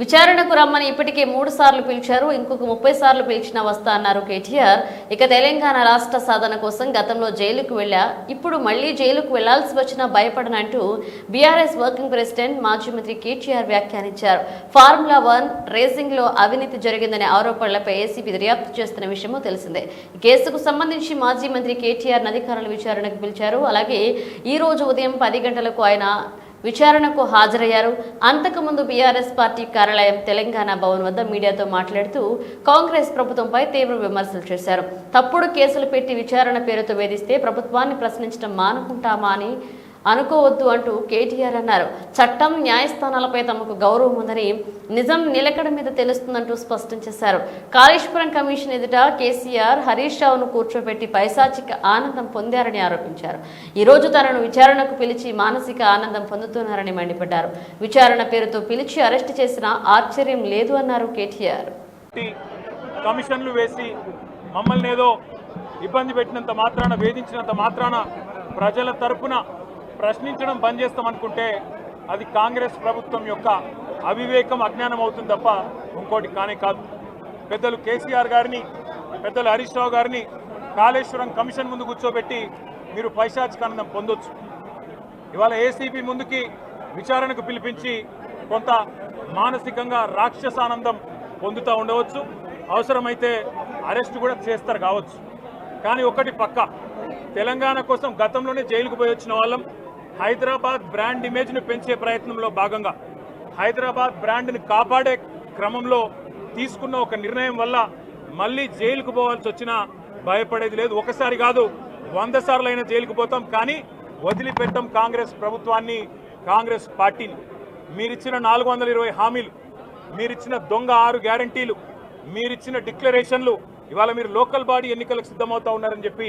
విచారణకు రమ్మని ఇప్పటికే మూడు సార్లు పిలిచారు ఇంకొక ముప్పై సార్లు పిలిచినా వస్తా అన్నారు కేటీఆర్. ఇక తెలంగాణ రాష్ట్ర సాధన కోసం గతంలో జైలుకు వెళ్ళా ఇప్పుడు మళ్ళీ జైలుకు వెళ్ళాల్సి వచ్చినా భయపడనంటూ బీఆర్ఎస్ వర్కింగ్ ప్రెసిడెంట్ మాజీ మంత్రి కేటీఆర్ వ్యాఖ్యానించారు. ఫార్ములా వన్ రేసింగ్లో అవినీతి జరిగిందనే ఆరోపణలపై ఏసీబీ దర్యాప్తు చేస్తున్న విషయము తెలిసిందే. కేసుకు సంబంధించి మాజీ మంత్రి కేటీఆర్ అధికారుల విచారణకు పిలిచారు. అలాగే ఈ రోజు ఉదయం పది గంటలకు ఆయన విచారణకు హాజరయ్యారు. అంతకుముందు బీఆర్ఎస్ పార్టీ కార్యాలయం తెలంగాణ భవన్ వద్ద మీడియాతో మాట్లాడుతూ కాంగ్రెస్ ప్రభుత్వంపై తీవ్ర విమర్శలు చేశారు. తప్పుడు కేసులు పెట్టి విచారణ పేరుతో వేధిస్తే ప్రభుత్వాన్ని ప్రశ్నించడం మానుకుంటామా అని అనుకోవద్దు అంటూ కేటీఆర్ అన్నారు. చట్టం న్యాయస్థానాలపై తమకు గౌరవం ఉందని నిజం నిలకడ మీద తెలుస్తుందంటూ స్పష్టం చేశారు. కాళేశ్వరం కమిషన్ ఎదుట కేసీఆర్ హరీష్ రావును కూర్చోబెట్టి పైశాచిక ఆనందం పొందారని ఆరోపించారు. ఈరోజు తనను విచారణకు పిలిచి మానసిక ఆనందం పొందుతున్నారని మండిపడ్డారు. విచారణ పేరుతో పిలిచి అరెస్ట్ చేసిన ఆశ్చర్యం లేదు అన్నారు కేటీఆర్. కమిషన్లు వేసి మమ్మల్ని ఏదో ఇబ్బంది పెట్టినంత మాత్రాన వేధించినంత మాత్రాన ప్రజల తరపున ప్రశ్నించడం బంద్ చేస్తామనుకుంటే అది కాంగ్రెస్ ప్రభుత్వం యొక్క అవివేకం అజ్ఞానం అవుతుంది తప్ప ఇంకోటి కానే కాదు. పెద్దలు కేసీఆర్ గారిని పెద్దలు హరీష్ రావు గారిని కాళేశ్వరం కమిషన్ ముందు కూర్చోబెట్టి మీరు పైశాచికానందం పొందొచ్చు. ఇవాళ ఏసీపీ ముందుకి విచారణకు పిలిపించి కొంత మానసికంగా రాక్షసానందం పొందుతూ ఉండవచ్చు. అవసరమైతే అరెస్ట్ కూడా చేస్తారు కావచ్చు. కానీ ఒకటి పక్క. తెలంగాణ కోసం గతంలోనే జైలుకు పోయి వచ్చిన వాళ్ళం. హైదరాబాద్ బ్రాండ్ ఇమేజ్ను పెంచే ప్రయత్నంలో భాగంగా హైదరాబాద్ బ్రాండ్ని కాపాడే క్రమంలో తీసుకున్న ఒక నిర్ణయం వల్ల మళ్ళీ జైలుకు పోవాల్సి వచ్చినా భయపడేది లేదు. ఒకసారి కాదు వంద సార్లు జైలుకు పోతాం కానీ వదిలిపెట్టం కాంగ్రెస్ ప్రభుత్వాన్ని కాంగ్రెస్ పార్టీని. మీరిచ్చిన నాలుగు వందల ఇరవై హామీలు మీరిచ్చిన దొంగ ఆరు గ్యారంటీలు మీరిచ్చిన డిక్లరేషన్లు ఇవాళ మీరు లోకల్ బాడీ ఎన్నికలకు సిద్ధమవుతా ఉన్నారని చెప్పి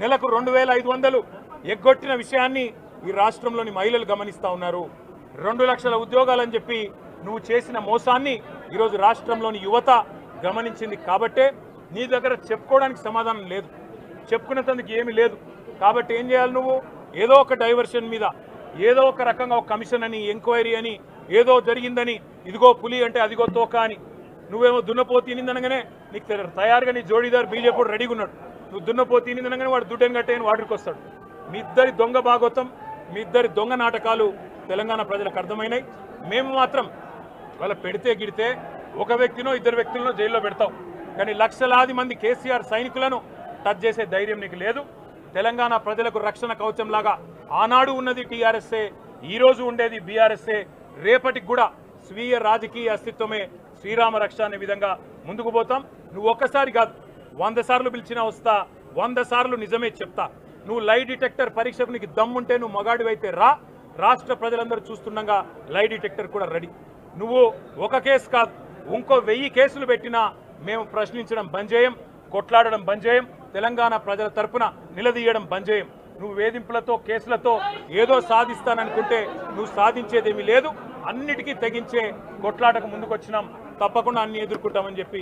నెలకు రెండు వేల ఐదు వందలు ఎగ్గొట్టిన విషయాన్ని ఈ రాష్ట్రంలోని మహిళలు గమనిస్తూ ఉన్నారు. రెండు లక్షల ఉద్యోగాలని చెప్పి నువ్వు చేసిన మోసాన్ని ఈరోజు రాష్ట్రంలోని యువత గమనించింది కాబట్టే నీ దగ్గర చెప్పుకోవడానికి సమాధానం లేదు. చెప్పుకునేందుకు ఏమీ లేదు. కాబట్టి ఏం చేయాలి నువ్వు? ఏదో ఒక డైవర్షన్ మీద ఏదో ఒక రకంగా ఒక కమిషన్ అని ఎంక్వైరీ అని ఏదో జరిగిందని ఇదిగో పులి అంటే అదిగో తోక అని. నువ్వేమో దున్నపో తినిందనగానే నీకు తయారుగా నీ జోడీదారు బీజేపీ రెడీగా ఉన్నాడు. నువ్వు దున్నపోతు తినిందనగానే వాడు దుడ్డని కట్టేయని వాడికి వస్తాడు. మీ ఇద్దరి దొంగ భాగోతం మీ ఇద్దరి దొంగ నాటకాలు తెలంగాణ ప్రజలకు అర్థమైనాయి. మేము మాత్రం వాళ్ళ పెడితే గిడితే ఒక వ్యక్తినో ఇద్దరు వ్యక్తులను జైల్లో పెడతాం. కానీ లక్షలాది మంది కేసీఆర్ సైనికులను టచ్ చేసే ధైర్యం నీకు లేదు. తెలంగాణ ప్రజలకు రక్షణ కవచంలాగా ఆనాడు ఉన్నది టీఆర్ఎస్ఏ ఈ రోజు ఉండేది బీఆర్ఎస్ఏ. రేపటికి కూడా స్వీయ రాజకీయ అస్తిత్వమే శ్రీరామ రక్ష అనే విధంగా ముందుకు పోతాం. నువ్వు ఒక్కసారి కాదు వంద సార్లు పిలిచినా వస్తా వంద సార్లు నిజమే చెప్తా. నువ్వు లై డిటెక్టర్ పరీక్షకు నీకు దమ్ముంటే నువ్వు మగాడివైతే రా. రాష్ట్ర ప్రజలందరూ చూస్తుండగా లై డిటెక్టర్ కూడా రెడీ నువ్వు ఒక కేసు కాదు ఇంకో వెయ్యి కేసులు పెట్టినా మేము ప్రశ్నించడం బంద్ చేయం కొట్లాడడం బంద్ చేయం తెలంగాణ ప్రజల తరపున నిలదీయడం బంద్ చేయం నువ్వు వేధింపులతో కేసులతో ఏదో సాధిస్తాననుకుంటే నువ్వు సాధించేదేమీ లేదు. అన్నిటికీ తెగించే కొట్లాటకు ముందుకొచ్చినాం. తప్పకుండా అన్ని ఎదుర్కొంటామని చెప్పి